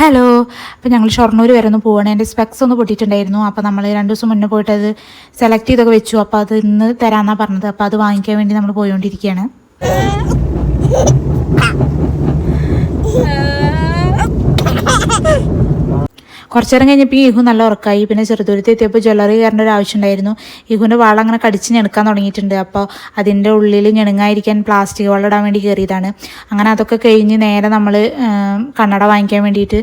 Hello അപ്പോൾ ഞങ്ങൾ ഷൊർണൂർ വരെ ഒന്ന് പോവാണ്. എന്റെ സ്പെക്സ് ഒന്ന് പൊട്ടിയിട്ടുണ്ടായിരുന്നു. അപ്പോൾ നമ്മൾ രണ്ട് ദിവസം മുന്നേ പോയിട്ട് അത് സെലക്ട് ചെയ്തൊക്കെ വെച്ചു. അപ്പോൾ അത് ഇന്ന് തരാമെന്നാണ് പറഞ്ഞത്. അപ്പോൾ അത് വാങ്ങിക്കാൻ വേണ്ടി നമ്മൾ പോയിക്കൊണ്ടിരിക്കുകയാണ് കുറച്ചു നേരം കഴിഞ്ഞപ്പോൾ ഇഹു നല്ല ഉറക്കായി. പിന്നെ ചെറുതുരുത്തി എത്തിയപ്പോൾ ജ്വല്ലറി കയറേണ്ട ഒരു ആവശ്യമുണ്ടായിരുന്നു. ഇഹുവിന്റെ അങ്ങനെ കടിച്ച് ഞെടുക്കാൻ തുടങ്ങിയിട്ടുണ്ട്. അപ്പോൾ അതിന്റെ ഉള്ളിൽ ഞെണുങ്ങായിരിക്കാൻ പ്ലാസ്റ്റിക് വെള്ളം ഇടാൻ വേണ്ടി കയറിയതാണ്. അങ്ങനെ അതൊക്കെ കഴിഞ്ഞ് നേരെ നമ്മൾ കണ്ണട വാങ്ങിക്കാൻ വേണ്ടിയിട്ട്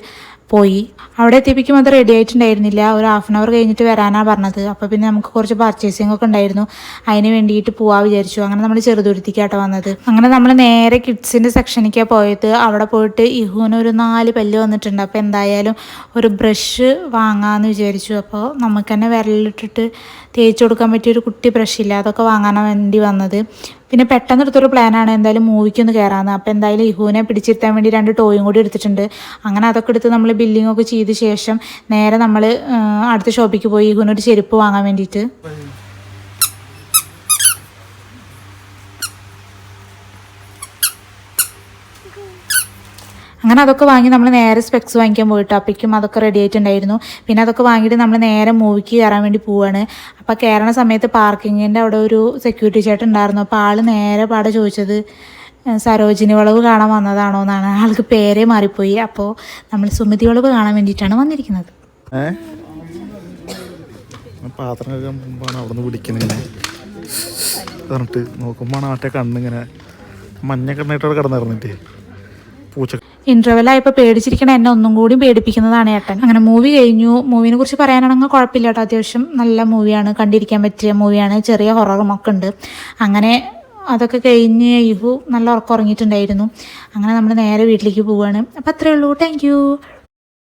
പോയി. അവിടെ എത്തിയപ്പോഴും അത് റെഡി ആയിട്ടുണ്ടായിരുന്നില്ല. ഒരു ഹാഫ് ആൻ അവർ കഴിഞ്ഞിട്ട് വരാനാണ് പറഞ്ഞത്. അപ്പോൾ പിന്നെ നമുക്ക് കുറച്ച് പർച്ചേസിംഗ് ഒക്കെ ഉണ്ടായിരുന്നു. അതിന് വേണ്ടിയിട്ട് പോവാ വിചാരിച്ചു. അങ്ങനെ നമ്മൾ ചെറുതുരുത്തിക്കാട്ടോ വന്നത്. അങ്ങനെ നമ്മൾ നേരെ കിഡ്സിന്റെ സെക്ഷനിലേക്കാണ് പോയത്. അവിടെ പോയിട്ട് ഇഹുവിന് ഒരു നാല് പല്ല് വന്നിട്ടുണ്ട്. അപ്പോൾ എന്തായാലും ഒരു ബ്രഷ് വാങ്ങാമെന്ന് വിചാരിച്ചു. അപ്പോൾ നമുക്ക് തന്നെ വിരലിട്ടിട്ട് തേച്ച് കൊടുക്കാൻ പറ്റിയ ഒരു കുട്ടി ബ്രഷ് ഇല്ല. അതൊക്കെ വാങ്ങാനാണ് വേണ്ടി വന്നത്. പിന്നെ പെട്ടെന്ന് എടുത്തൊരു പ്ലാനാണ് എന്തായാലും മൂവിക്ക് ഒന്ന് കയറാമെന്ന് അപ്പോൾ എന്തായാലും ഇഹുവിനെ പിടിച്ചിരുത്താൻ വേണ്ടി രണ്ട് ടോയും കൂടി എടുത്തിട്ടുണ്ട്. അങ്ങനെ അതൊക്കെ എടുത്ത് നമ്മൾ ബില്ലിംഗ് ഒക്കെ ചെയ്ത ശേഷം നേരെ നമ്മൾ അടുത്ത ഷോപ്പിക്ക് പോയി ഇഹുവിനൊരു ചെരുപ്പ് വാങ്ങാൻ വേണ്ടിയിട്ട്. അങ്ങനെ അതൊക്കെ വാങ്ങി നമ്മൾ നേരെ സ്പെക്സ് വാങ്ങിക്കാൻ പോയിട്ട് അപ്പയ്ക്കും അതൊക്കെ റെഡി ആയിട്ടുണ്ടായിരുന്നു. പിന്നെ അതൊക്കെ വാങ്ങിയിട്ട് നമ്മൾ നേരെ മൂവിക്ക് കയറാൻ വേണ്ടി പോവാണ്. അപ്പോൾ കയറണ സമയത്ത് പാർക്കിങ്ങിന്റെ അവിടെ ഒരു സെക്യൂരിറ്റി ചേട്ടൻ ഉണ്ടായിരുന്നു. അപ്പോൾ ആൾ നേരെ പാടെ ചോദിച്ചത് സരോജിനി വളവ് കാണാൻ വന്നതാണോ? എന്നാണ്. ആൾക്ക് പേരെ മാറിപ്പോയി. അപ്പോൾ നമ്മൾ സുമതി വളവ് കാണാൻ വേണ്ടിയിട്ടാണ് വന്നിരിക്കുന്നത്. പാത്രം കഴുകാൻ മുമ്പാണ് അവിടെ നിന്ന് പിടിക്കുന്നത് പറഞ്ഞിട്ട് നോക്കുമ്പോൾ മറ്റേ കണ്ണിങ്ങനെ മഞ്ഞ കണ്ണിട്ടവിടെ കിടന്നിറന്നിട്ടേ പൂച്ച ഇന്റർവെൽ ആയപ്പോൾ പേടിച്ചിരിക്കണ എന്നെ ഒന്നും കൂടി പേടിപ്പിക്കുന്നതാണ് ഏട്ടൻ. അങ്ങനെ മൂവി കഴിഞ്ഞു. മൂവിനെ കുറിച്ച് പറയാനാണെങ്കിൽ കുഴപ്പമില്ല കേട്ടോ. അത്യാവശ്യം നല്ല മൂവിയാണ് കണ്ടിരിക്കാൻ പറ്റിയ മൂവിയാണ് ചെറിയ ഹൊററും ഒക്കെ ഉണ്ട്. അങ്ങനെ അതൊക്കെ കഴിഞ്ഞ് ഇഹു നല്ല ഉറക്കം ഉറങ്ങിയിട്ടുണ്ടായിരുന്നു. അങ്ങനെ നമ്മൾ നേരെ വീട്ടിലേക്ക് പോവുകയാണ് അപ്പോൾ അത്രയേ ഉള്ളൂ. താങ്ക്